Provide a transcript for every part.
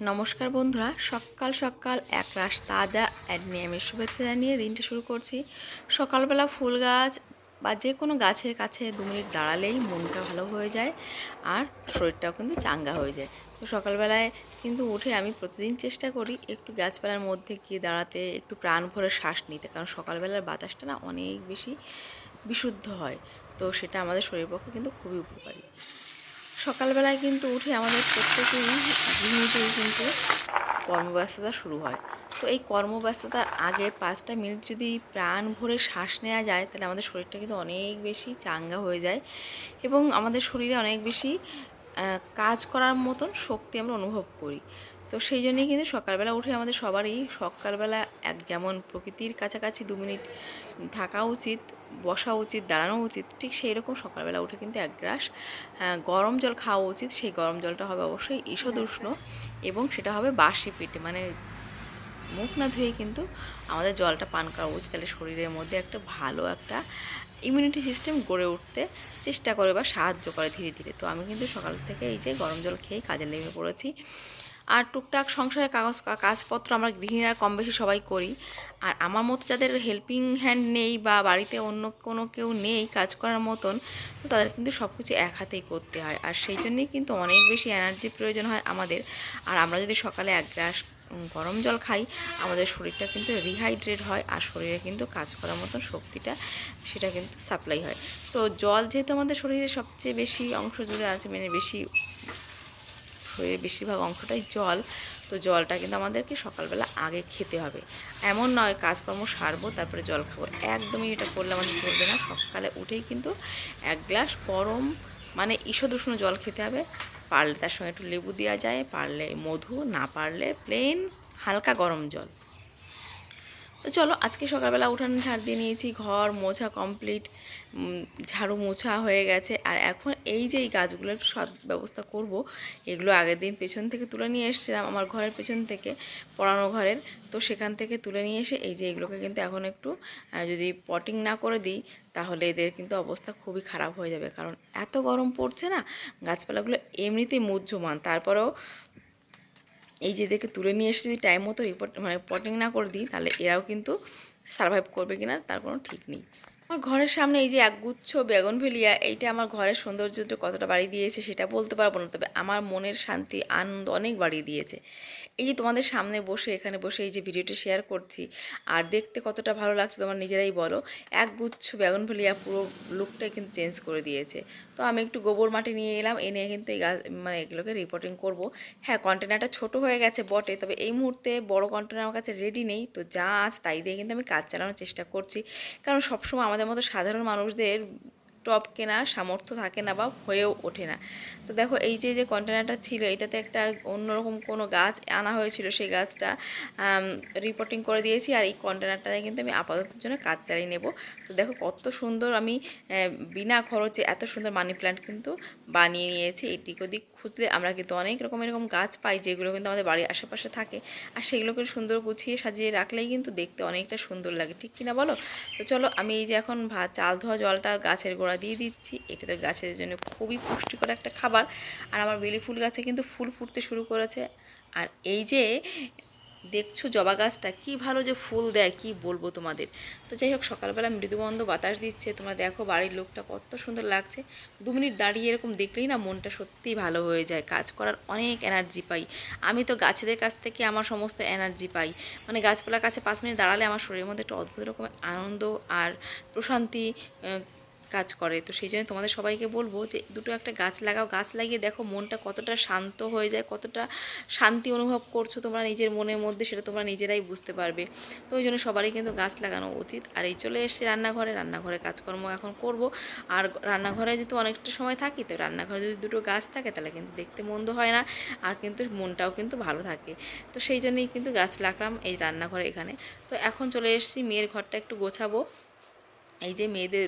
নমস্কার বন্ধুরা, সকাল সকাল এক রাস তাজা অ্যাডনিয়ামের শুভেচ্ছা জানিয়ে দিনটা শুরু করছি। সকালবেলা ফুল গাছ বা যে কোনো গাছের কাছে দু মিনিট দাঁড়ালেই মনটা ভালো হয়ে যায় আর শরীরটাও কিন্তু চাঙ্গা হয়ে যায়। তো সকালবেলায় কিন্তু উঠে আমি প্রতিদিন চেষ্টা করি একটু গাছপালার মধ্যে গিয়ে দাঁড়াতে, একটু প্রাণ ভরে শ্বাস নিতে, কারণ সকালবেলার বাতাসটা না অনেক বেশি বিশুদ্ধ হয়। তো সেটা আমাদের শরীরের পক্ষে কিন্তু খুবই উপকারী। সকালবেলায় কিন্তু উঠে আমাদের প্রত্যেকেই গৃহিণীতেই কিন্তু কর্মব্যস্ততা শুরু হয়। তো এই কর্মব্যস্ততার আগে পাঁচটা মিনিট যদি প্রাণ ভরে শ্বাস নেওয়া যায়, তাহলে আমাদের শরীরটা কিন্তু অনেক বেশি চাঙ্গা হয়ে যায় এবং আমাদের শরীরে অনেক বেশি কাজ করার মতন শক্তি আমরা অনুভব করি। তো সেই জন্যই কিন্তু সকালবেলা উঠে আমাদের সবারই সকালবেলা এক যেমন প্রকৃতির কাছাকাছি দু মিনিট থাকা উচিত বসা উচিত, দাঁড়ানো উচিত, ঠিক সেই রকম সকালবেলা উঠে কিন্তু এক গ্লাস গরম জল খাওয়া উচিত, সেই গরম জলটা হবে অবশ্যই ঈষদ উষ্ণ এবং সেটা হবে বাসি পেটে মানে মুখ না ধুয়ে কিন্তু আমাদের জলটা পান করা উচিত, তাহলে শরীরের মধ্যে একটা ভালো একটা ইমিউনিটি সিস্টেম গড়ে উঠতে চেষ্টা করে বা সাহায্য করে ধীরে ধীরে। তো আমি কিন্তু সকাল থেকে এই যে গরম জল খেয়ে কাজে লেগে পড়েছি। আর টুকটাক সংসারের কাগজ কাজপত্র আমরা গৃহিণীরা কম বেশি সবাই করি। আর আমার মতো যাদের হেল্পিং হ্যান্ড নেই বা বাড়িতে অন্য কোনো কেউ নেই কাজ করার মতন তো তাদের কিন্তু সব কিছু এক হাতেই করতে হয়। আর সেই জন্যই কিন্তু অনেক বেশি এনার্জি প্রয়োজন হয় আমাদের। আর আমরা যদি সকালে এক গ্লাস গরম জল খাই, আমাদের শরীরটা কিন্তু রিহাইড্রেট হয় আর শরীরে কিন্তু কাজ করার মতন শক্তিটা সেটা কিন্তু সাপ্লাই হয়। তো জল যেহেতু আমাদের শরীরে সবচেয়ে বেশি অংশ জুড়ে আছে মানে বেশি শরীরের বেশিরভাগ অংশটাই জল। তো জলটা কিন্তু আমাদেরকে সকালবেলা আগে খেতে হবে। এমন নয় কাজকর্ম সারবো, তারপরে জল খাব। একদমই এটা করলে আমাদের চলবে না। সকালে উঠেই কিন্তু এক গ্লাস গরম মানে ঈষদ উষ্ণ জল খেতে হবে। পারলে তার সঙ্গে একটু লেবু দেওয়া যায়, পারলে মধু, না পারলে প্লেন হালকা গরম জল। তো চলো, আজকে সকালবেলা উঠান ঝাড় দিয়ে নিয়েছি, ঘর মোছা কমপ্লিট ঝাড়ু মোছা হয়ে গেছে। আর এখন এই যে এই গাছগুলো একটু সৎ ব্যবস্থা করব, এগুলো আগের দিন পেছন থেকে তুলে নিয়ে এসেছিলাম আমার ঘরের পেছন থেকে, পড়ানো ঘরের। তো সেখান থেকে তুলে নিয়ে এসে এই যে এগুলোকে কিন্তু এখন একটু যদি পটিং না করে দিই, তাহলে এদের কিন্তু অবস্থা খুবই খারাপ হয়ে যাবে। কারণ এত গরম পড়ছে না, গাছপালাগুলো এমনিতেই মুহ্যমান। তারপরেও এই যে এদেরকে তুলে নিয়ে এসে যদি টাইম মতো রিপোর্ট মানে রিপোর্টিং না করে দিই, তাহলে এরাও কিন্তু সার্ভাইভ করবে কিনা তার কোনো ঠিক নেই। আমার ঘরের সামনে এই যে একগুচ্ছ বেগুনভেলিয়া এইটা আমার ঘরের সৌন্দর্যটা কতটা বাড়িয়ে দিয়েছে সেটা বলতে পারব না, তবে আমার মনের শান্তি আনন্দ অনেক বাড়িয়ে দিয়েছে। এই যে তোমাদের সামনে বসে, এখানে বসে এই যে ভিডিওটি শেয়ার করছি, আর দেখতে কতটা ভালো লাগছে তোমার নিজেরাই বলো। একগুচ্ছ বেগুনভেলিয়া পুরো লুকটাই কিন্তু চেঞ্জ করে দিয়েছে। তো আমি একটু গোবর মাটি নিয়ে এলাম এনে কিন্তু এই গাছ মানে এগুলোকে রিপোর্টিং করব। হ্যাঁ কন্টেনারটা ছোট হয়ে গেছে বটে, তবে এই মুহূর্তে বড় কন্টেনার আমার কাছে রেডি নেই, তো যা আছে তাই দিয়ে কিন্তু আমি কাজ চালানোর চেষ্টা করছি। কারণ সবসময় আমাদের মতো সাধারণ মানুষদের টপ কেনা, সামর্থ্য থাকে না বা হয়েও ওঠে না। তো দেখো, এই যে যে কন্টেনারটা ছিল, এটাতে একটা অন্যরকম কোনো গাছ আনা হয়েছিল, সেই গাছটা রিপোর্টিং করে দিয়েছি আর এই কন্টেনারটাতে কিন্তু আমি আপাতত জন্য কাজ চালিয়ে নেব। তো দেখো, কত সুন্দর আমি বিনা খরচে এত সুন্দর মানি প্ল্যান্ট কিন্তু বানিয়ে নিয়েছি, এদিক ওদিক খুঁজলে আমরা কিন্তু অনেক রকম এরকম গাছ পাই যেগুলো কিন্তু আমাদের বাড়ির আশেপাশে থাকে। আর সেগুলোকে সুন্দর গুছিয়ে সাজিয়ে রাখলেই কিন্তু দেখতে অনেকটা সুন্দর লাগে। ঠিক কিনা বলো? তো চলো আমি এই যে এখন ভাত চাল ধোয়া জলটা গাছের গোড়া দিয়ে দিচ্ছি। এটা তো গাছের জন্য খুবই পুষ্টিকর একটা খাবার। আর আমার বেলি ফুল গাছে কিন্তু ফুল ফুটতে শুরু করেছে। আর এই যে দেখছ জবা গাছটা? কী ভালো যে ফুল দেয়, কি বলব তোমাদের? তো যাই হোক, সকালবেলা মৃদুবন্ধ বাতাস দিচ্ছে। তোমরা দেখো বাড়ির লোকটা কত সুন্দর লাগছে। দু মিনিট দাঁড়িয়ে এরকম দেখলেই না মনটা সত্যিই ভালো হয়ে যায়। কাজ করার অনেক এনার্জি পাই। আমি তো গাছেদের কাছ থেকে আমার সমস্ত এনার্জি পাই। মানে গাছপালার কাছে পাঁচ মিনিট দাঁড়ালে আমার শরীরের মধ্যে একটা অদ্ভুত রকমের আনন্দ আর প্রশান্তি কাজ করে। তো সেই জন্য তোমাদের সবাইকে বলব যে, দুটো একটা গাছ লাগাও। গাছ লাগিয়ে দেখো মনটা কতটা শান্ত হয়ে যায়, কতটা শান্তি অনুভব করছ তোমরা নিজের মনের মধ্যে, সেটা তোমরা নিজেরাই বুঝতে পারবে। তো ওই জন্য সবারই কিন্তু গাছ লাগানো উচিত। আর এই চলে এসছে রান্নাঘরে। রান্নাঘরে কাজকর্ম এখন করব। আর রান্নাঘরে যেহেতু অনেকটা সময় থাকি, তো রান্নাঘরে যদি দুটো গাছ থাকে, তাহলে কিন্তু দেখতে মন্দ হয় না। আর কিন্তু মনটাও কিন্তু ভালো থাকে। তো সেই জন্যই কিন্তু গাছ লাগলাম এই রান্নাঘরে এখানে। তো এখন চলে এসেছি, মেয়ের ঘরটা একটু গোছাবো। এই যে মেয়েদের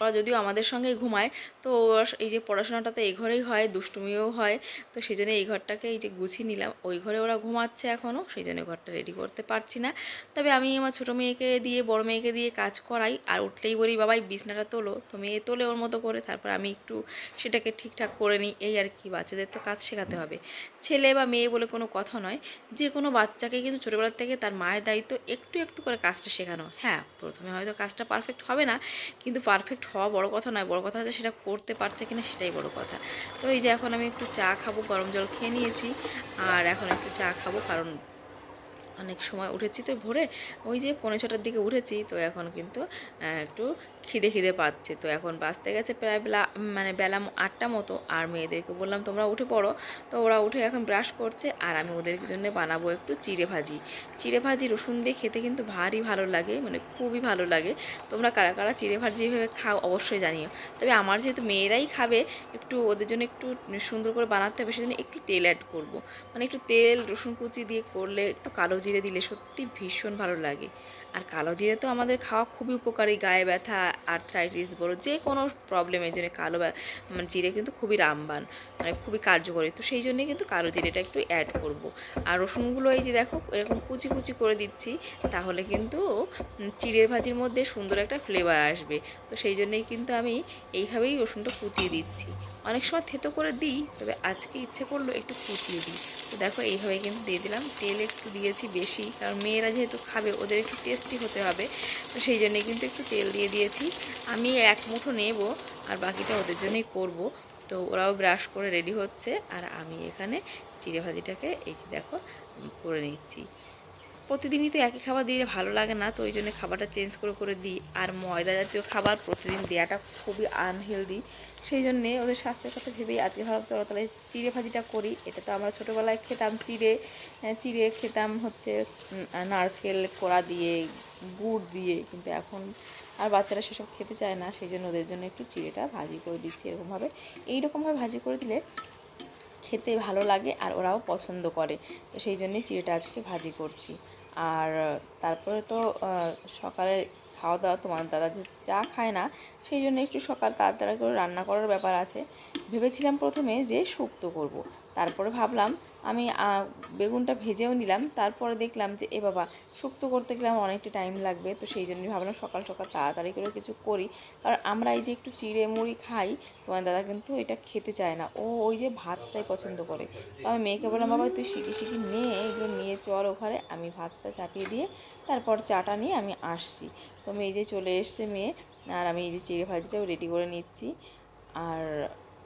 ওরা যদিও আমাদের সঙ্গে ঘুমায়, তো ওরা এই যে পড়াশোনাটা তো এই ঘরেই হয়, দুষ্টুমিও হয়, তো সেই জন্য এই ঘরটাকে এই যে গুছিয়ে নিলাম। ওই ঘরে ওরা ঘুমাচ্ছে এখনও সেই জন্য ঘরটা রেডি করতে পারছি না। তবে আমি আমার ছোটো মেয়েকে দিয়ে, বড় মেয়েকে দিয়ে কাজ করাই, আর উঠলেই বলি, বাবাই, বিছনাটা তোলো। তো মেয়ে তোলে ওর মতো করে, তারপর আমি একটু সেটাকে ঠিকঠাক করে নিই। এই আর কি, বাচ্চাদের তো কাজ শেখাতে হবে। ছেলে বা মেয়ে বলে কোনো কথা নয়, যে কোনো বাচ্চাকে কিন্তু ছোটোবেলার থেকে তার মায়ের দায়িত্ব একটু একটু করে কাজটা শেখানো। হ্যাঁ প্রথমে হয়তো কাজটা পারফেক্ট হবে না। কিন্তু পারফেক্ট হওয়া বড় কথা নয়, বড় কথা হচ্ছে সেটা করতে পারছে কিনা সেটাই বড় কথা। তো এই যে এখন আমি একটু চা খাব, গরম জল খেয়ে নিয়েছি। আর এখন একটু চা খাব, কারণ অনেক সময় উঠেছি তো ভোরে। ওই যে পনেরো ছটার দিকে উঠেছি, তো এখন কিন্তু একটু খিদে খিদে পাচ্ছে। তো এখন বাঁচতে গেছে প্রায় বেলা মানে বেলা আটটা মতো। আর মেয়েদেরকে বললাম, তোমরা উঠে পড়ো। তো ওরা উঠে এখন ব্রাশ করছে। আর আমি ওদের জন্য বানাবো একটু চিড়ে ভাজি। চিড়ে ভাজি রসুন দিয়ে খেতে কিন্তু ভারী ভালো লাগে মানে খুবই ভালো লাগে। তোমরা কারা কারা চিড়ে ভাজি এভাবে খাও অবশ্যই জানিও। তবে আমার যেহেতু মেয়েরাই খাবে, একটু ওদের জন্য একটু সুন্দর করে বানাতে হবে, সেজন্য একটু তেল অ্যাড করব। মানে একটু তেল, রসুন কুচি দিয়ে করলে, একটু কালো জিরে দিলে সত্যি ভীষণ ভালো লাগে। আর কালো জিরে তো আমাদের খাওয়া খুবই উপকারী, গায়ে ব্যথা আর্থ্রাইটিস বলো যে কোনো প্রবলেমের জন্য কালো মানে জিরে কিন্তু খুবই রামবান মানে খুবই কার্যকরী। তো সেই জন্যই কিন্তু কালো জিরেটা একটু অ্যাড করব। আর রসুনগুলো এই যে দেখো, এরকম কুচি কুচি করে দিচ্ছি, তাহলে কিন্তু চিড়ের ভাজির মধ্যে সুন্দর একটা ফ্লেভার আসবে। তো সেই জন্যেই কিন্তু আমি এইভাবেই রসুনটা কুচিয়ে দিচ্ছি। অনেক সময় থেতো করে দিই, তবে আজকে ইচ্ছে করল একটু কুচিয়ে দিই। তো দেখো এইভাবে কিন্তু দিয়ে দিলাম। তেল একটু দিয়েছি বেশি, কারণ মেয়েরা যেহেতু খাবে, ওদের একটু টেস্টি হতে হবে। তো সেই জন্যই কিন্তু একটু তেল দিয়ে দিয়েছি। আমি এক মুঠো নেব, আর বাকিটা ওদের জন্যই করব। তো ওরাও ব্রাশ করে রেডি হচ্ছে, আর আমি এখানে চিড়ে ভাজিটাকে এই যে দেখো করে নিচ্ছি। প্রতিদিনই তো একই খাবার দিয়ে ভালো লাগে না, তো ওই জন্য খাবারটা চেঞ্জ করে করে দিই। আর ময়দা জাতীয় খাবার প্রতিদিন দেওয়াটা খুবই আনহেলদি সেই জন্যে ওদের স্বাস্থ্যের কথা ভেবেই আজকে ভালো তাহলে চিড়ে ভাজিটা করি। এটা তো আমরা ছোটোবেলায় খেতাম চিড়ে চিড়ে খেতাম হচ্ছে নারকেল কড়া দিয়ে, গুড় দিয়ে, কিন্তু এখন আর বাচ্চারা সেসব খেতে চায় না, সেই জন্য ওদের জন্য একটু চিড়েটা ভাজি করে দিচ্ছি এরকমভাবে। এইরকমভাবে ভাজি করে দিলে খেতে ভালো লাগে আর ওরাও পছন্দ করে, তো সেই জন্যই চিড়েটা আজকে ভাজি করছি। আর তারপরে তো সকালে খাওয়া দাওয়া তোমার দাদা যে চা খায় না, সেই জন্য একটু সকাল তাড়াতাড়ি করে রান্না করার ব্যাপার আছে ভেবেছিলাম প্রথমে যে শুক্তো করব। তারপরে ভাবলাম আমি বেগুনটা ভেজেও নিলাম। তারপরে দেখলাম যে, এ বাবা, শুক্তো করতে গেলে আমার অনেকটা টাইম লাগবে। তো সেই জন্যই ভাবলাম সকাল সকাল তাড়াতাড়ি করে কিছু করি। কারণ আমরা এই যে একটু চিড়ে মুড়ি খাই, তোমার দাদা কিন্তু এটা খেতে চায় না। ও ওই যে ভাতটাই পছন্দ করে। তো আমি মেয়েকে বললাম, বাবা, তুই শিখি শিখি নে, এগুলো নিয়ে চল ওখানে। আমি ভাতটা চাপিয়ে দিয়ে তারপর চাটা নিয়ে আমি আসছি। তো মেয়ে যে চলে এসছে মেয়ে, আর আমি এই যে চিড়ে ভাজিটাও রেডি করে নিচ্ছি। আর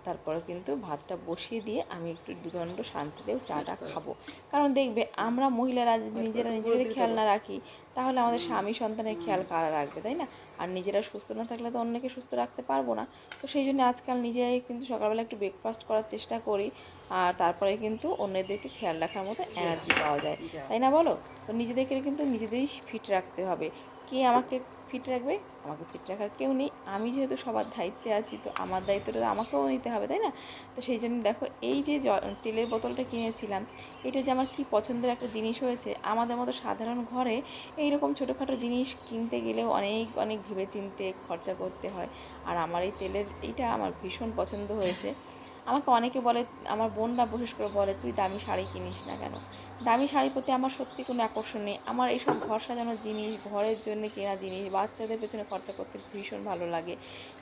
তারপরে কিন্তু ভাতটা বসিয়ে দিয়ে আমি একটু দুদণ্ড শান্তিতেও চাটা খাব। কারণ দেখবে আমরা মহিলারা নিজেরা নিজেদের খেয়াল না রাখি তাহলে আমাদের স্বামী সন্তানের খেয়াল কারা রাখবে তাই না? আর নিজেরা সুস্থ না থাকলে তো অন্যকে সুস্থ রাখতে পারব না। তো সেই জন্য আজকাল নিজেই কিন্তু সকালবেলা একটু ব্রেকফাস্ট করার চেষ্টা করি। আর তারপরে কিন্তু অন্যদেরকে খেয়াল রাখার মতো এনার্জি পাওয়া যায়। তাই না বলো? তো নিজেদেরকে কিন্তু নিজেদেরই ফিট রাখতে হবে। কে আমাকে ফিট রাখবে, আমাকে ফিট রাখার কেউ নেই। আমি যেহেতু সবার দায়িত্বে আছি, তো আমার দায়িত্বটা আমাকেও নিতে হবে, তাই না? তো সেই জন্য দেখো, এই যে তেলের বোতলটা কিনেছিলাম, এটা যে আমার কি পছন্দের একটা জিনিস হয়েছে, আমাদের মতো সাধারণ ঘরে এইরকম ছোটোখাটো জিনিস কিনতে গেলেও অনেক অনেক ভেবে চিনতে খরচা করতে হয়। আর আমার এই তেলের, এইটা আমার ভীষণ পছন্দ হয়েছে। আমাকে অনেকে বলে, আমার বোনরা বিশেষ করে বলে, তুই দামি শাড়ি কিনিস না কেন? দামি শাড়ির প্রতি আমার সত্যি কোনো আকর্ষণ নেই। আমার এইসব ঘর সাজানোর জিনিস, ঘরের জন্য কেনা জিনিস, বাচ্চাদের পেছনে খরচা করতে ভীষণ ভালো লাগে।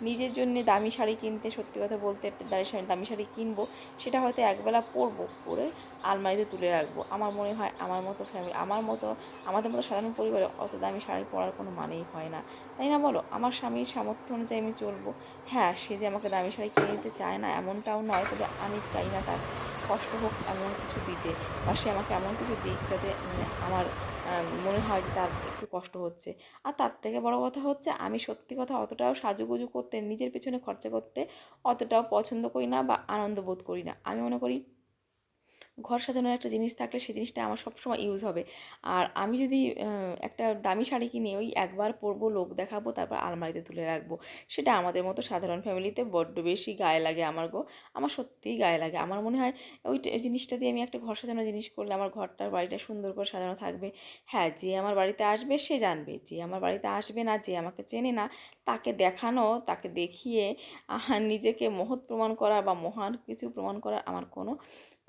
নিজের জন্য দামি শাড়ি কিনতে, সত্যি কথা বলতে, দামি শাড়ি দামি শাড়ি কিনবো, সেটা হয়তো একবেলা পরবো, পরে আলমারিতে তুলে রাখব। আমার মনে হয় আমার মতো ফ্যামিলি আমার মতো, আমাদের মতো সাধারণ পরিবারে অত দামি শাড়ি পরার কোনো মানেই হয় না। তাই না বলো? আমার স্বামীর সামর্থ্য অনুযায়ী আমি চলবো। হ্যাঁ সে যে আমাকে দামি শাড়ি কিনে দিতে চায় না, এমনটাও নয়, তবে আমি চাই না তার কষ্ট হোক এমন কিছু দিতে বা সে আমাকে এমন কিছু দিক যাতে মানে আমার মনে হয় যে তার একটু কষ্ট হচ্ছে। আর তার থেকে বড় কথা হচ্ছে আমি সত্যি কথা অতটাও সাজুগুজু করতে, নিজের পেছনে খরচা করতে অতটাও পছন্দ করি না বা আনন্দ বোধ করি না। আমি মনে করি ঘর সাজানোর একটা জিনিস থাকলে সেই জিনিসটা আমার সবসময় ইউজ হবে। আর আমি যদি একটা দামি শাড়ি কিনে ওই একবার পরবো, লোক দেখাবো, তারপর আলমারিতে তুলে রাখব। সেটা আমাদের মতো সাধারণ ফ্যামিলিতে বড্ড বেশি গায়ে লাগে আমার গো। আমার সত্যিই গায়ে লাগে। আমার মনে হয় ওই জিনিসটা দিয়ে আমি একটা ঘর সাজানো জিনিস করলে আমার ঘরটার বাড়িটা সুন্দর করে সাজানো থাকবে। হ্যাঁ যে আমার বাড়িতে আসবে, সে জানবে। যে আমার বাড়িতে আসবে না, যে আমাকে চেনে না, তাকে দেখানো, তাকে দেখিয়ে নিজেকে মহৎ প্রমাণ করা বা মহান কিছু প্রমাণ করার আমার কোনো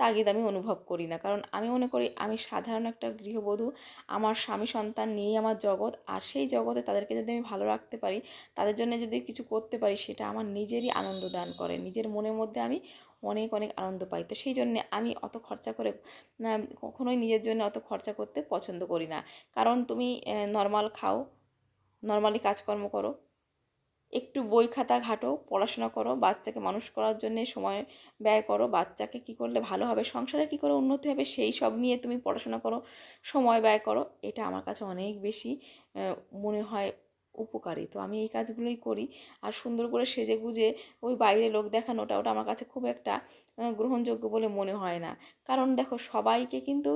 তাগিদ আমি অনুভব করি না। কারণ আমি মনে করি আমি সাধারণ একটা গৃহবধূ, আমার স্বামী সন্তান নিয়েই আমার জগৎ, আর সেই জগতে তাদেরকে যদি আমি ভালো রাখতে পারি, তাদের জন্য যদি কিছু করতে পারি, সেটা আমার নিজেরই আনন্দ দান করে। নিজের মনের মধ্যে আমি অনেক অনেক আনন্দ পাই। তো সেই জন্যে আমি অত খরচা করে কখনোই নিজের জন্য অত খরচা করতে পছন্দ করি না। কারণ তুমি নর্মাল খাও নর্মালি কাজকর্ম করো। একটু বই খাতা ঘাটো, পড়াশোনা করো, বাচ্চাকে মানুষ করার জন্য সময় ব্যয় করো, বাচ্চাকে কী করলে ভালো হবে, সংসারে কী করে উন্নতি হবে সেই সব নিয়ে তুমি পড়াশোনা করো, সময় ব্যয় করো, এটা আমার কাছে অনেক বেশি মনে হয় উপকারী। তো আমি এই কাজগুলোই করি। আর সুন্দর করে সেজে গুজে ওই বাইরে লোক দেখানোটা, ওটা আমার কাছে খুব একটা গ্রহণযোগ্য বলে মনে হয় না। কারণ দেখো সবাইকে কিন্তু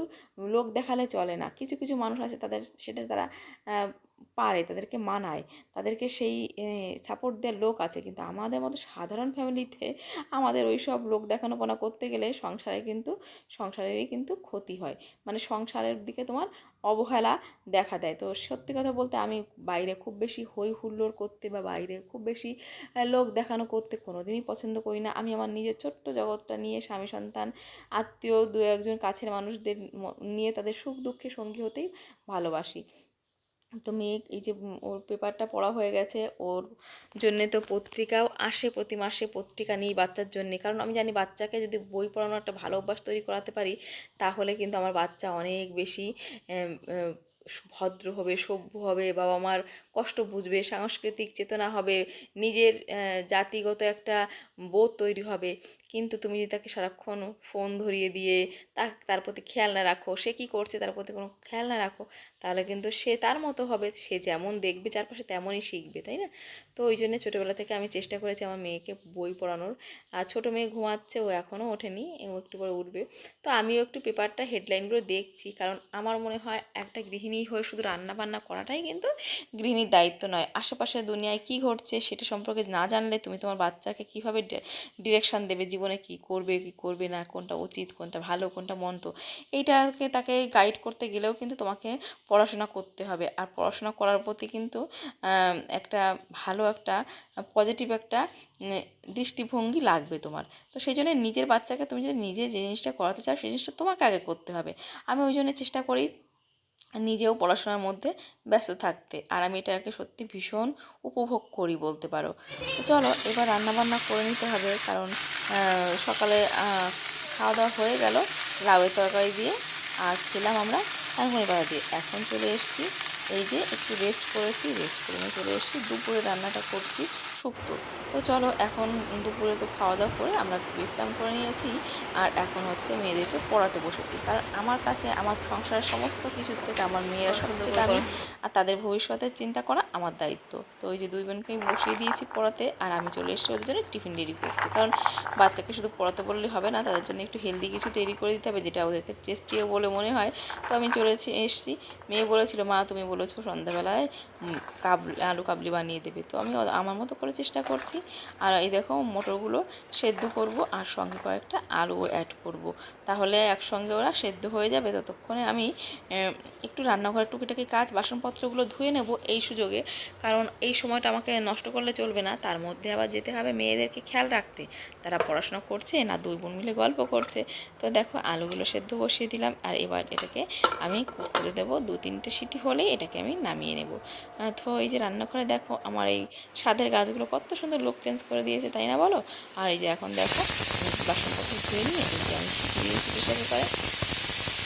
লোক দেখালে চলে না। কিছু কিছু মানুষ আছে তাদের, সেটা তারা পারে, তাদেরকে মানায়, তাদেরকে সেই সাপোর্ট দেওয়ার লোক আছে। কিন্তু আমাদের মতো সাধারণ ফ্যামিলিতে আমাদের ওই সব লোক দেখানোপনা করতে গেলে সংসারে কিন্তু, সংসারেরই কিন্তু ক্ষতি হয়। মানে সংসারের দিকে তোমার অবহেলা দেখা দেয়। তো সত্যি কথা বলতে আমি বাইরে খুব বেশি হই হুল্লোড় করতে বা বাইরে খুব বেশি লোক দেখানো করতে কোনো দিনই পছন্দ করি না। আমি আমার নিজের ছোট্ট জগৎটা নিয়ে স্বামী, সন্তান, আত্মীয় দু একজন কাছের মানুষদের নিয়ে তাদের সুখ দুঃখে সঙ্গী হতেই ভালোবাসি। তো মেয়ে এই যে ওর পেপারটা পড়া হয়ে গেছে। ওর জন্যে তো পত্রিকাও আসে প্রতি মাসে, পত্রিকা নিই বাচ্চার জন্যে। কারণ আমি জানি বাচ্চাকে যদি বই পড়ানো একটা ভালো অভ্যাস তৈরি করাতে পারি, তাহলে কিন্তু আমার বাচ্চা অনেক বেশি ভদ্র হবে, সভ্য হবে বাবা মার কষ্ট বুঝবে, সাংস্কৃতিক চেতনা হবে, নিজের জাতিগত একটা বোধ তৈরি হবে। কিন্তু তুমি যদি তাকে সারাক্ষণ ফোন ধরিয়ে দিয়ে তা তার প্রতি খেয়াল না রাখো, সে কী করছে তার প্রতি কোনো খেয়াল না রাখো, তাহলে কিন্তু সে তার মতো হবে, সে যেমন দেখবে চারপাশে তেমনই শিখবে, তাই না? তো ওই জন্য ছোটোবেলা থেকে আমি চেষ্টা করেছি আমার মেয়েকে বই পড়ানোর। আর ছোটো মেয়ে ঘুমাচ্ছে, ও এখনও ওঠেনি, ও একটু পরে উঠবে। তো আমিও একটু পেপারটা হেডলাইনগুলো দেখছি, কারণ আমার মনে হয় একটা গৃহিণী হয়ে শুধু রান্না বান্না করাটাই কিন্তু গৃহিণীর দায়িত্ব নয়। আশেপাশে দুনিয়ায় কী ঘটছে সেটা সম্পর্কে না জানলে তুমি তোমার বাচ্চাকে কীভাবে ডিরেকশান দেবে, জীবনে কী করবে কী করবে না, কোনটা উচিত, কোনটা ভালো, কোনটা মন্দ? এইটাকে তাকে গাইড করতে গেলেও কিন্তু তোমাকে পড়াশোনা করতে হবে। আর পড়াশোনা করার প্রতি কিন্তু একটা ভালো একটা পজিটিভ একটা দৃষ্টিভঙ্গি লাগবে তোমার। তো সেই জন্য নিজের বাচ্চাকে তুমি যদি নিজে যে জিনিসটা করাতে চাও, সেই জিনিসটা তোমাকে আগে করতে হবে। আমি ওই জন্য চেষ্টা করি নিজেও পড়াশোনার মধ্যে ব্যস্ত থাকতে। আর আমি এটাকে সত্যি ভীষণ উপভোগ করি বলতে পারো। তো চলো, এবার রান্নাবান্না করে নিতে হবে কারণ সকালে খাওয়া দাওয়া হয়ে গেল লাউয়ের তরকারি দিয়ে আর খেলাম আমরা আলমনি পাতা দিয়ে। এখন চলে এসেছি, এই যে একটু রেস্ট করেছি রেস্ট করে নিয়ে চলে এসেছি, দুপুরে রান্নাটা করছি শুক্তো। তো চলো এখন দুপুরে তো খাওয়া দাওয়া করে আমরা বিশ্রাম করে নিয়েছি আর এখন হচ্ছে মেয়েদেরকে পড়াতে বসেছি। কারণ আমার কাছে আমার সংসারের সমস্ত কিছুর থেকে আমার মেয়েরা সবচেয়ে দামি আর তাদের ভবিষ্যতের চিন্তা করা আমার দায়িত্ব। তো ওই যে দুই বোনকে আমি বসিয়ে দিয়েছি পড়াতে আর আমি চলে এসেছি ওদের জন্য টিফিন রেডি করতে। কারণ বাচ্চাকে শুধু পড়াতে বললে হবে না তাদের জন্য একটু হেলদি কিছু তৈরি করে দিতে হবে যেটা ওদেরকে টেস্টিও বলে মনে হয়। তো আমি চলে এসে- এসেছি। মেয়ে বলেছিল মা তুমি বলেছ সন্ধ্যাবেলায় কাবলি আলু কাবলি বানিয়ে দেবে। তো আমি আমার মতো করে চেষ্টা করছি। আর এই দেখো, মটরগুলো সেদ্ধ করব আর সঙ্গে কয়েকটা আলু অ্যাড করব। তাহলে একসঙ্গে ওরা সেদ্ধ হয়ে যাবে। ততক্ষণে আমি একটু রান্নাঘরের টুকিটাকি কাজ, বাসনপত্রগুলো ধুয়ে নেব এই সুযোগে। কারণ এই সময়টা আমাকে নষ্ট করলে চলবে না। তার মধ্যে আবার যেতে হবে মেয়েদেরকে খেয়াল রাখতে। তারা পড়াশোনা করছে, না দুই বোন মিলে গল্প করছে। তো দেখো, আলুগুলো সেদ্ধ বসিয়ে দিলাম। আর এবার এটাকে আমি কুক করে দেবো। দু তিনটে সিটি হলেই এটাকে আমি নামিয়ে নেব। তো এই যে রান্নাঘরে দেখো, আমার এই স্বাদের গাছগুলো কত সুন্দর লোক চেঞ্জ করে দিয়েছে, তাই না বলো? আর এই যে এখন দেখো বাসনপত্র ধুয়ে নিয়ে যে আমি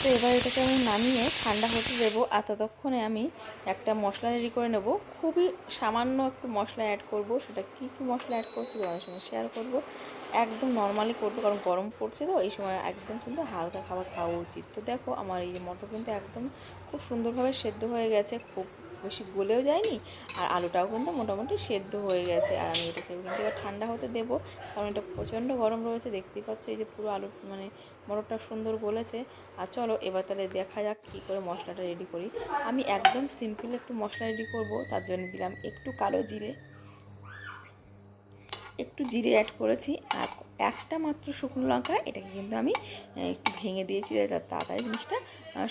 তো এবার এটাকে আমি নামিয়ে ঠান্ডা হতে দেবো। আর ততক্ষণে আমি একটা মশলা রেডি করে নেব। খুবই সামান্য একটু মশলা অ্যাড করব। সেটা কী কী মশলা অ্যাড করছি তোমাদের সঙ্গে শেয়ার করব। একদম নর্মালি করব, কারণ গরম পড়ছে তো, এই সময় একদম কিন্তু হালকা খাবার খাওয়া উচিত। তো দেখো, আমার এই মটর কিন্তু একদম খুব সুন্দরভাবে সেদ্ধ হয়ে গেছে, খুব বেশি গলেও যায়নি, আর আলুটাও কিন্তু মোটামুটি সেদ্ধ হয়ে গেছে। আর আমি এটাকে কিন্তু এবার ঠান্ডা হতে দেবো, কারণ এটা প্রচণ্ড গরম রয়েছে, দেখতেই পাচ্ছ এই যে পুরো আলু মানে মটরটা সুন্দর গলেছে। আর চলো এবার তাহলে দেখা যাক কী করে মশলাটা রেডি করি। আমি একদম সিম্পল একটু মশলা রেডি করব, তার জন্য দিলাম একটু কালো জিরে। একটু জিরে অ্যাড করেছি, আর একটা মাত্র শুকনো লঙ্কা, এটাকে কিন্তু আমি একটু ভেঙে দিয়েছি তাড়াতাড়ি জিনিসটা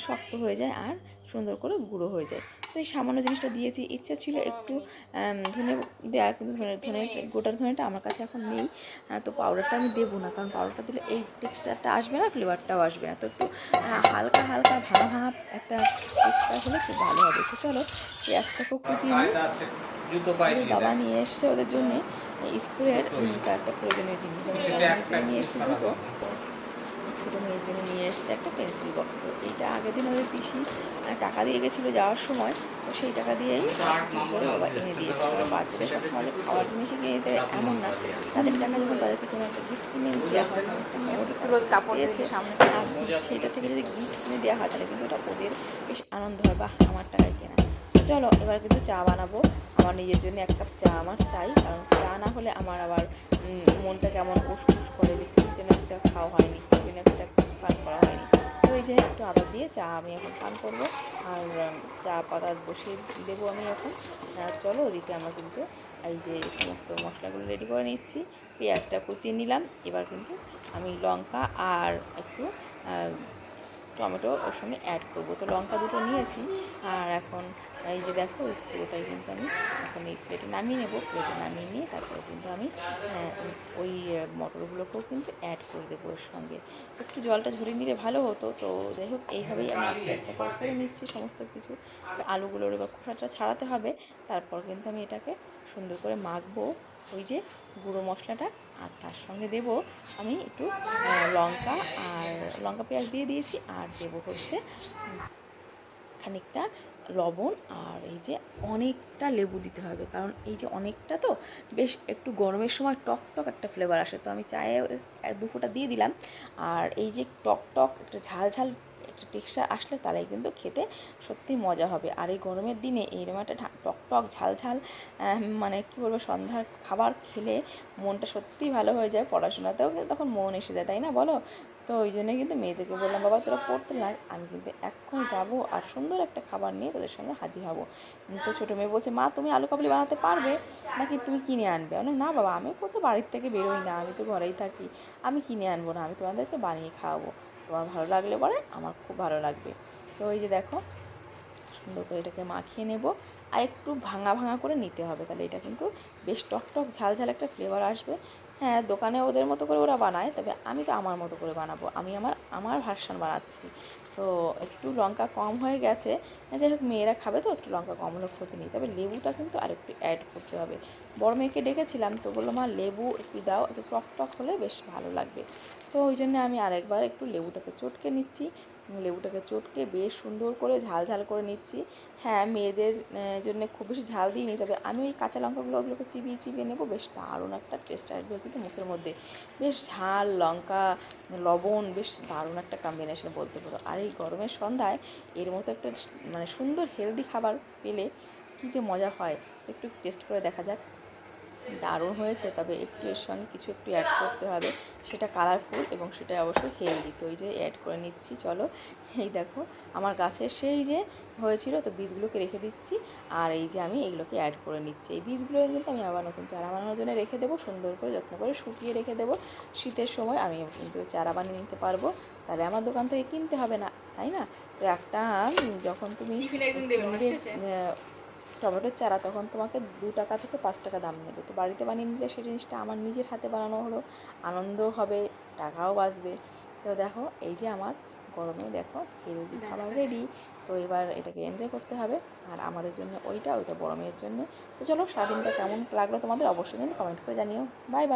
শক্ত হয়ে যায় আর সুন্দর করে গুঁড়ো হয়ে যায়। তো এই সামান্য জিনিসটা দিয়েছি। ইচ্ছা ছিল একটু ধনে দেওয়া কিন্তু ধনে ধনে গোটার ধনেটা আমার কাছে এখন নেই। তো পাউডারটা আমি দেবো না, কারণ পাউডারটা দিলে এই টেক্সচারটা আসবে না ফ্লেভারটাও আসবে না। তো একটু হালকা হালকা, ভাঙা ভাঙা একটা টেক্সচার হলে খুব ভালো হবে। তো চলো, পেঁয়াজটাকেও কুচিয়ে নিই। বাবা নিয়ে এসছে ওদের জন্য স্কুলের কয়েকটা প্রয়োজনীয় জিনিস নিয়ে এসছে জুতো। ছোটো মেয়ের জন্য নিয়ে এসছে একটা পেন্সিল বক্স তো এইটা আগের দিন ওদের পিসি টাকা দিয়ে গেছিল যাওয়ার সময় তো সেই টাকা দিয়েই করে বাবা এনে দিয়েছে। কারণ বাচ্চাদের সবসময় যে খাওয়ার জিনিসই কিনে দিতে হয় এমন না। তাদের টাকা যখন তাদেরকে কোনো একটা গিফট কিনে দেওয়া হয় কাপড় দিয়েছে সামনে সেটা থেকে যদি গিফট কিনে দেওয়া হয় তাহলে কিন্তু ওটা ওদের বেশ আনন্দ হয়। বা আমার টাকায় কেনা। চলো এবার কিন্তু চা বানাবো। আমার নিজের জন্য এক কাপ চা আমার চাই কারণ চা না হলে আমার আবার মনটা কেমন উসকুস করে জন্য একটা খাওয়া হয়নি ওই জন্য একটা পান করা হয়নি। তো এই যে একটু আদা দিয়ে চা আমি এখন পান করব, আর চা পাতা বসিয়ে দেবো আমি এখন। চলো ওদিকে আমরা কিন্তু এই যে সমস্ত মশলাগুলো রেডি করে নিচ্ছি। পেঁয়াজটা কুচিয়ে নিলাম, এবার কিন্তু আমি লঙ্কা আর একটু টমেটো ওর সঙ্গে অ্যাড করব। তো লঙ্কা দুটো নিয়েছি, আর এখন এই যে দেখো, পুরোটাই কিন্তু আমি এখন এই প্লেটে নামিয়ে নেব। প্লেটে নামিয়ে নিয়ে তারপরে কিন্তু আমি ওই মটরগুলোকেও কিন্তু অ্যাড করে দেবো ওর সঙ্গে। একটু জলটা ঝরিয়ে নিলে ভালো হতো। তো যাই হোক এইভাবেই আমি আস্তে আস্তে করে করে নিচ্ছি সমস্ত কিছু। তো আলুগুলোর এবার খোসাটা ছাড়াতে হবে। তারপর কিন্তু আমি এটাকে সুন্দর করে মাখবো। ওই যে গুঁড়ো মশলাটা আর তার সঙ্গে দেব আমি একটু লঙ্কা আর লঙ্কা পেঁয়াজ দিয়ে দিয়েছি আর দেবো হচ্ছে খানিকটা লবণ আর এই যে অনেকটা লেবু দিতে হবে, কারণ এই যে অনেকটা তো বেশ একটু গরমের সময় টক টক একটা ফ্লেভার আসে। তো আমি চায়ে এক, দু ফোঁটা দিয়ে দিলাম আর এই যে টক টক একটা ঝাল ঝাল টেক্সচার আসলে তারাই কিন্তু খেতে সত্যি মজা হবে। আর এই গরমের দিনে এইরকম একটা টক টক ঝাল ঝাল মানে কী বলব, সন্ধ্যার খাবার খেলে মনটা সত্যিই ভালো হয়ে যায়। পড়াশোনাতেও কিন্তু তখন মন এসে যায়, তাই না বলো? তো ওই জন্যই কিন্তু মেয়েদেরকে বললাম, বাবা, তোরা পড়তে লাগ, আমি কিন্তু এক্ষুনি যাব আর সুন্দর একটা খাবার নিয়ে তোদের সঙ্গে হাজির হব। তো ছোটো মেয়ে বলছে, মা, তুমি আলু কাবলি বানাতে পারবে? নাকি তুমি কিনে আনবে? আমি না বাবা, আমি তো বাড়ির থেকে বেরোই না, আমি তো ঘরেই থাকি। আমি কিনে আনব না, আমি তোমাদেরকে বানিয়ে খাওয়াবো। তোমার ভালো লাগলে পরে আমার খুব ভালো লাগবে। তো ওই যে দেখো, সুন্দর করে এটাকে মাখিয়ে নেব। আর একটু ভাঙা ভাঙা করে নিতে হবে, তাহলে এটা কিন্তু বেশ টক টক ঝাল ঝাল একটা ফ্লেভার আসবে। হ্যাঁ দোকানে ওদের মতো করে ওরা বানায়, তবে আমি তো আমার মতো করে বানাবো। আমি আমার আমার ভার্সান বানাচ্ছি। তো একটু লঙ্কা কম হয়ে গেছে। যাই হোক, মেয়েরা খাবে তো, একটু লঙ্কা কম হলে ক্ষতি নেই। তবে লেবুটা কিন্তু আরেকটু অ্যাড করতে হবে। বড় মেয়েকে ডেকেছিলাম, তো বলল, মা, লেবু একটু দাও, একটু টক টক হলে বেশ ভালো লাগবে। তো ওই জন্য আমি আরেকবার একটু লেবুটাকে চটকে নিচ্ছি। লেবুটাকে চটকে বেশ সুন্দর করে ঝাল ঝাল করে নিচ্ছি। হ্যাঁ মেয়েদের জন্য খুব বেশি ঝাল দিইনি, তবে আমি ওই কাঁচা লঙ্কাগুলো ওগুলোকে চিবিয়ে চিবিয়ে নেব, বেশ দারুণ একটা টেস্ট আসবে কিন্তু মুখের মধ্যে। বেশ ঝাল, লঙ্কা, লবণ, বেশ দারুণ একটা কম্বিনেশন বলতে পারো। আর এই গরমের সন্ধ্যায় এর মতো একটা মানে সুন্দর হেলদি খাবার পেলে কী যে মজা হয়, একটু টেস্ট করে দেখা যাক। দারুণ হয়েছে তবে একটু এর সঙ্গে কিছু একটু অ্যাড করতে হবে। সেটা কালারফুল এবং সেটা অবশ্যই হেলদি তো এই যে অ্যাড করে নিচ্ছি চলো। এই দেখো আমার গাছের সেই যে হয়েছিল তো বীজগুলোকে রেখে দিচ্ছি। আর এই যে আমি এগুলোকে অ্যাড করে নিচ্ছি। এই বীজগুলো কিন্তু আমি আবার নতুন চারা বানানোর জন্য রেখে দেবো। সুন্দর করে যত্ন করে শুকিয়ে রেখে দেবো। শীতের সময় আমি কিন্তু চারা বানিয়ে নিতে পারব। তাহলে আমার দোকান থেকে কিনতে হবে না তাই না? তো একটা যখন তুমি টমেটোর চারা তখন তোমাকে দু টাকা থেকে পাঁচ টাকা দাম নেবে। তো বাড়িতে বানিয়ে নিলে সেই জিনিসটা আমার নিজের হাতে বানানো হলো আনন্দও হবে টাকাও বাঁচবে। তো দেখো এই যে আমার গরমে দেখো হেলদি খাবার রেডি তো এবার এটাকে এনজয় করতে হবে। আর আমাদের জন্য ওইটা ওইটা গরমের মেয়ের জন্য। তো চলো স্বাধীনটা কেমন লাগল তোমাদের অবশ্যই কিন্তু কমেন্ট করে জানিও। Bye bye